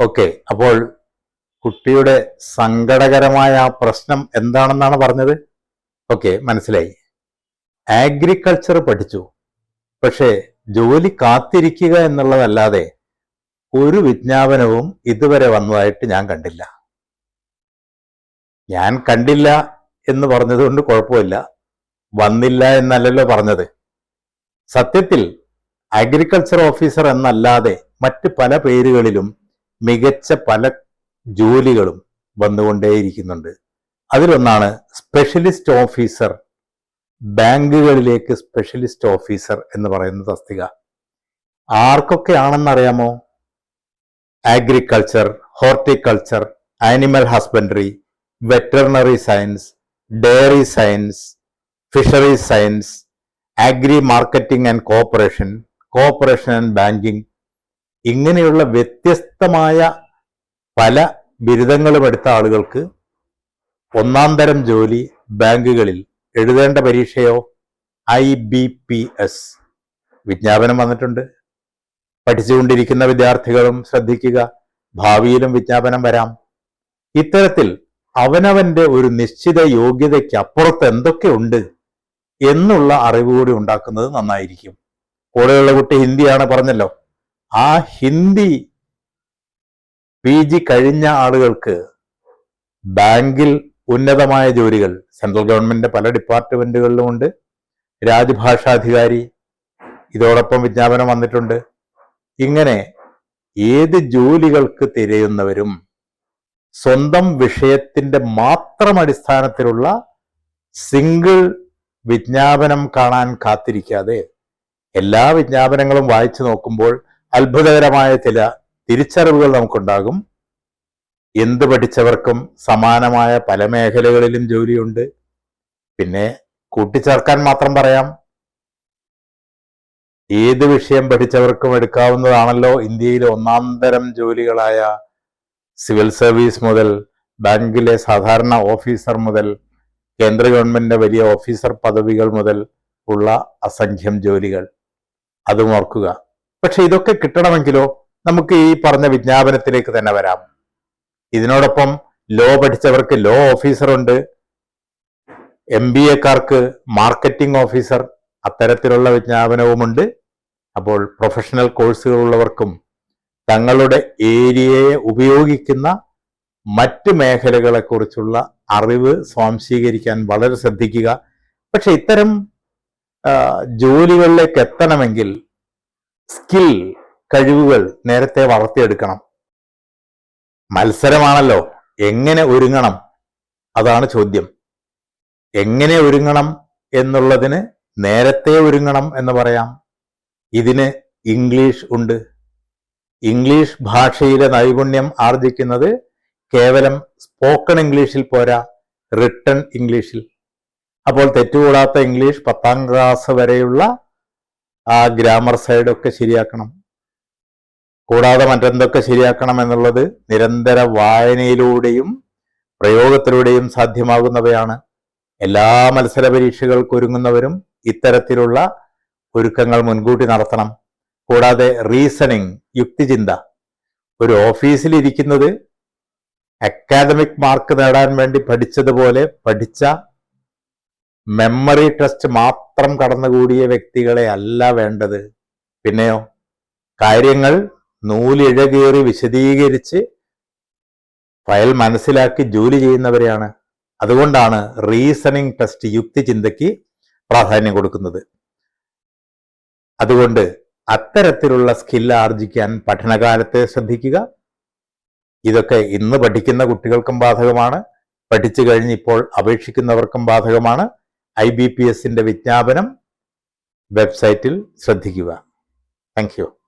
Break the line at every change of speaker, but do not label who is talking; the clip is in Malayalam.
ഓക്കെ അപ്പോൾ കുട്ടിയുടെ സങ്കടകരമായ ആ പ്രശ്നം എന്താണെന്നാണ് പറഞ്ഞത്? ഓക്കെ മനസ്സിലായി. ആഗ്രികൾച്ചർ പഠിച്ചു. പക്ഷേ ജോലി കാത്തിരിക്കുക എന്നുള്ളതല്ലാതെ ഒരു വിജ്ഞാപനവും ഇതുവരെ വന്നതായിട്ട് ഞാൻ കണ്ടില്ല. ഞാൻ കണ്ടില്ല എന്ന് പറഞ്ഞതുകൊണ്ട് കുഴപ്പമില്ല. വന്നില്ല എന്നല്ലല്ലോ പറഞ്ഞത്. സത്യത്തിൽ അഗ്രികൾച്ചർ ഓഫീസർ എന്നല്ലാതെ മറ്റ് പല പേരുകളിലും മികച്ച പല ജോലികളും വന്നുകൊണ്ടേയിരിക്കുന്നുണ്ട്. അതിലൊന്നാണ് സ്പെഷ്യലിസ്റ്റ് ഓഫീസർ ബാങ്കുകളിലേക്ക് സ്പെഷ്യലിസ്റ്റ് ഓഫീസർ എന്ന് പറയുന്ന തസ്തിക. ആർക്കൊക്കെ ആണെന്നറിയാമോ? Agriculture horticulture animal husbandry veterinary science dairy science fisheries science agri marketing and cooperation cooperation and banking ഇങ്ങനെയുള്ള വ്യത്യസ്തമായ പല ബിരുദങ്ങളും എടുത്ത ആളുകൾക്ക് ഒന്നാം തരം ജോലി ബാങ്കുകളിൽ എഴുതേണ്ട പരീക്ഷയോ ഐ ബി പി എസ് വിജ്ഞാപനം വന്നിട്ടുണ്ട്. പഠിച്ചുകൊണ്ടിരിക്കുന്ന വിദ്യാർത്ഥികളും ശ്രദ്ധിക്കുക. ഭാവിയിലും വിജ്ഞാപനം വരാം. ഇത്തരത്തിൽ അവനവന്റെ ഒരു നിശ്ചിത യോഗ്യതയ്ക്ക് അപ്പുറത്ത് എന്തൊക്കെയുണ്ട് എന്നുള്ള അറിവ് കൂടി ഉണ്ടാക്കുന്നത് നന്നായിരിക്കും. കൂടെയുള്ള കുട്ടി ഹിന്ദിയാണ് പറഞ്ഞല്ലോ. ആ ഹിന്ദി പി ജി കഴിഞ്ഞ ആളുകൾക്ക് ബാങ്കിൽ ഉന്നതമായ ജോലികൾ സെൻട്രൽ ഗവൺമെന്റിന്റെ പല ഡിപ്പാർട്ട്മെന്റുകളിലുമുണ്ട് രാജ്ഭാഷാധികാരി ഇതോടൊപ്പം വിജ്ഞാപനം വന്നിട്ടുണ്ട്. ഇങ്ങനെ ഏത് ജോലികൾക്ക് തിരയുന്നവരും സ്വന്തം വിഷയത്തിന്റെ മാത്രം അടിസ്ഥാനത്തിലുള്ള സിംഗിൾ വിജ്ഞാപനം കാണാൻ കാത്തിരിക്കാതെ എല്ലാ വിജ്ഞാപനങ്ങളും വായിച്ചു നോക്കുമ്പോൾ അത്ഭുതകരമായ ചില തിരിച്ചറിവുകൾ നമുക്കുണ്ടാകും. എന്ത് പഠിച്ചവർക്കും സമാനമായ പല മേഖലകളിലും ജോലിയുണ്ട്. പിന്നെ കൂട്ടിച്ചേർക്കാൻ മാത്രം പറയാം. ഏത് വിഷയം പഠിച്ചവർക്കും എടുക്കാവുന്നതാണല്ലോ ഇന്ത്യയിലെ ഒന്നാം തരം ജോലികളായ സിവിൽ സർവീസ് മുതൽ ബാങ്കിലെ സാധാരണ ഓഫീസർ മുതൽ കേന്ദ്ര ഗവൺമെന്റിന്റെ വലിയ ഓഫീസർ പദവികൾ മുതൽ ഉള്ള അസംഖ്യം ജോലികൾ. അതും ഓർക്കുക. പക്ഷെ ഇതൊക്കെ കിട്ടണമെങ്കിലോ നമുക്ക് ഈ പറഞ്ഞ വിജ്ഞാപനത്തിലേക്ക് തന്നെ വരാം. ഇതിനോടൊപ്പം ലോ പഠിച്ചവർക്ക് ലോ ഓഫീസറുണ്ട് എം ബി എക്കാർക്ക് മാർക്കറ്റിംഗ് ഓഫീസർ അത്തരത്തിലുള്ള വിജ്ഞാപനവുമുണ്ട്. അപ്പോൾ പ്രൊഫഷണൽ കോഴ്സുകളുള്ളവർക്കും തങ്ങളുടെ ഏരിയയെ ഉപയോഗിക്കുന്ന മറ്റ് മേഖലകളെക്കുറിച്ചുള്ള അറിവ് സ്വാംശീകരിക്കാൻ വളരെ ശ്രദ്ധിക്കുക. പക്ഷെ ഇത്തരം ജോലികളിലേക്ക് എത്തണമെങ്കിൽ സ്കിൽ കഴിവുകൾ നേരത്തെ വളർത്തിയെടുക്കണം. മത്സരമാണല്ലോ. എങ്ങനെ ഒരുങ്ങണം? അതാണ് ചോദ്യം. എങ്ങനെ ഒരുങ്ങണം എന്നുള്ളതിന് നേരത്തെ ഒരുങ്ങണം എന്ന് പറയാം. ഇതിന് ഇംഗ്ലീഷ് ഉണ്ട്. ഇംഗ്ലീഷ് ഭാഷയിലെ നൈപുണ്യം ആർജിക്കുന്നത് കേവലം സ്പോക്കൺ ഇംഗ്ലീഷിൽ പോരാ റിട്ടൺ ഇംഗ്ലീഷിൽ. അപ്പോൾ തെറ്റുകൂടാത്ത ഇംഗ്ലീഷ് പത്താം ക്ലാസ് വരെയുള്ള ആ ഗ്രാമർ സൈഡൊക്കെ ശരിയാക്കണം. കൂടാതെ മറ്റെന്തൊക്കെ ശരിയാക്കണം എന്നുള്ളത് നിരന്തര വായനയിലൂടെയും പ്രയോഗത്തിലൂടെയും സാധ്യമാകുന്നവയാണ്. എല്ലാ മത്സര പരീക്ഷകൾക്ക് ഒരുങ്ങുന്നവരും ഇത്തരത്തിലുള്ള ഒരുക്കങ്ങൾ മുൻകൂട്ടി നടത്തണം. കൂടാതെ റീസണിങ് യുക്തിചിന്ത. ഒരു ഓഫീസിൽ ഇരിക്കുന്നത് അക്കാദമിക് മാർക്ക് നേടാൻ വേണ്ടി പഠിച്ചതുപോലെ പഠിച്ച മെമ്മറി ടെസ്റ്റ് മാത്രം കടന്നുകൂടിയ വ്യക്തികളെ അല്ല വേണ്ടത്. പിന്നെയോ കാര്യങ്ങൾ നൂലിഴകേറി വിശദീകരിച്ച് ഫയൽ മനസ്സിലാക്കി ജോലി ചെയ്യുന്നവരെയാണ്. അതുകൊണ്ടാണ് റീസണിങ് ടെസ്റ്റ് യുക്തി ചിന്തയ്ക്ക് പ്രാധാന്യം കൊടുക്കുന്നത്. അതുകൊണ്ട് അത്തരത്തിലുള്ള സ്കിൽ ആർജിക്കാൻ പഠനകാലത്തെ ശ്രദ്ധിക്കുക. ഇതൊക്കെ ഇന്ന് പഠിക്കുന്ന കുട്ടികൾക്കും ബാധകമാണ്. പഠിച്ചു കഴിഞ്ഞിപ്പോൾ അപേക്ഷിക്കുന്നവർക്കും ബാധകമാണ്. ഐ ബി പി എസിന്റെ വിജ്ഞാപനം വെബ്സൈറ്റിൽ ശ്രദ്ധിക്കുക. Thank you.